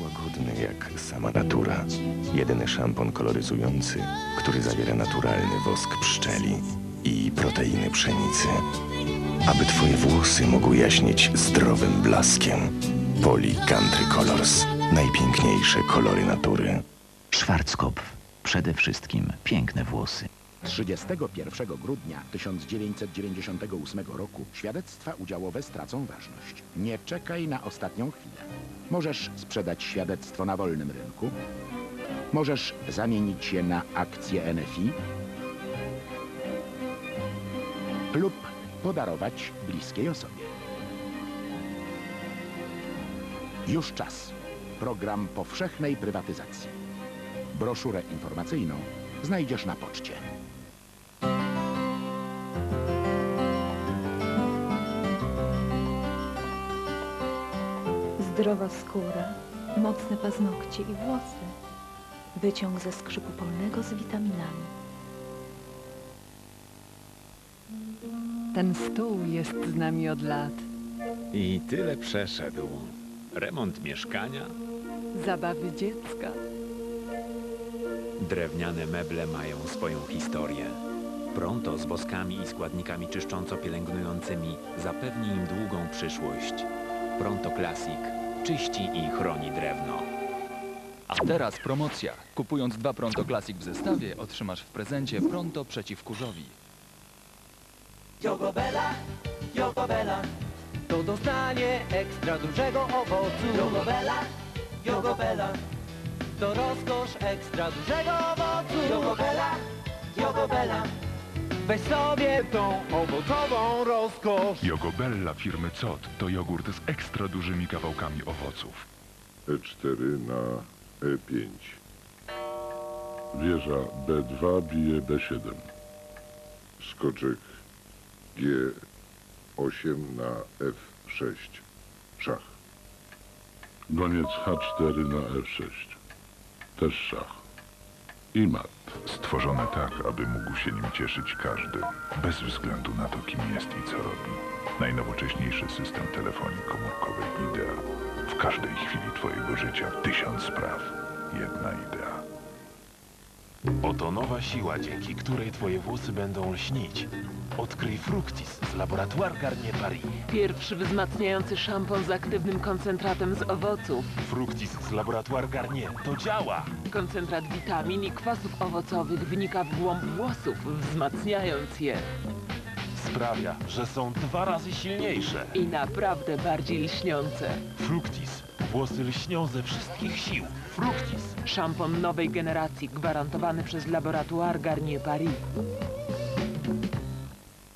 łagodny jak sama natura. Jedyny szampon koloryzujący, który zawiera naturalny wosk pszczeli i proteiny pszenicy. Aby twoje włosy mogły jaśnieć zdrowym blaskiem. Poli Country Colors. Najpiękniejsze kolory natury. Schwarzkopf. Przede wszystkim piękne włosy. 31 grudnia 1998 roku świadectwa udziałowe stracą ważność. Nie czekaj na ostatnią chwilę. Możesz sprzedać świadectwo na wolnym rynku, możesz zamienić je na akcje NFI lub podarować bliskiej osobie. Już czas. Program powszechnej prywatyzacji. Broszurę informacyjną znajdziesz na poczcie. Zdrowa skóra, mocne paznokcie i włosy. Wyciąg ze skrzypu polnego z witaminami. Ten stół jest z nami od lat. I tyle przeszedł. Remont mieszkania, Zabawy dziecka. Drewniane meble mają swoją historię. Pronto z woskami i składnikami czyszcząco-pielęgnującymi zapewni im długą przyszłość. Pronto Classic czyści i chroni drewno. A teraz promocja. Kupując dwa Pronto Classic w zestawie, otrzymasz w prezencie Pronto przeciw kurzowi. Jogobela, Jogobela, to dostanie ekstra dużego owocu. Jogobela, Jogobela, to rozkosz ekstra dużego owocu. Jogobela, Jogobela, weź sobie tą owocową rozkosz. Jogobella firmy COT to jogurt z ekstra dużymi kawałkami owoców. E4 na E5. Wieża B2 bije B7. Skoczek G8 na F6. Szach. Goniec H4 na F6. Też szach. I mat. Stworzone tak, aby mógł się nim cieszyć każdy, bez względu na to, kim jest i co robi. Najnowocześniejszy system telefonii komórkowej IDEA. W każdej chwili twojego życia tysiąc spraw. Oto nowa siła, dzięki której twoje włosy będą lśnić. Odkryj Fructis z Laboratoire Garnier Paris. Pierwszy wzmacniający szampon z aktywnym koncentratem z owoców. Fructis z Laboratoire Garnier. To działa! Koncentrat witamin i kwasów owocowych wynika w głąb włosów, wzmacniając je. Sprawia, że są dwa razy silniejsze. I naprawdę bardziej lśniące. Fructis. Włosy lśnią ze wszystkich sił. Fructis. Szampon nowej generacji, gwarantowany przez Laboratoire Garnier Paris.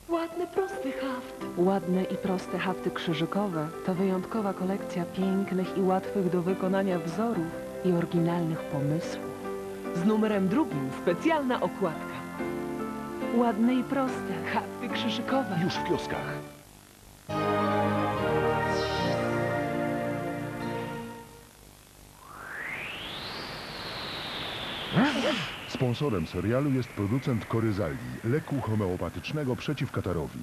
Ładny, prosty haft. Ładne i proste hafty krzyżykowe to wyjątkowa kolekcja pięknych i łatwych do wykonania wzorów i oryginalnych pomysłów. Z numerem drugim specjalna okładka. Ładne i proste hafty krzyżykowe. Już w kioskach. Sponsorem serialu jest producent Koryzali, leku homeopatycznego przeciw katarowi.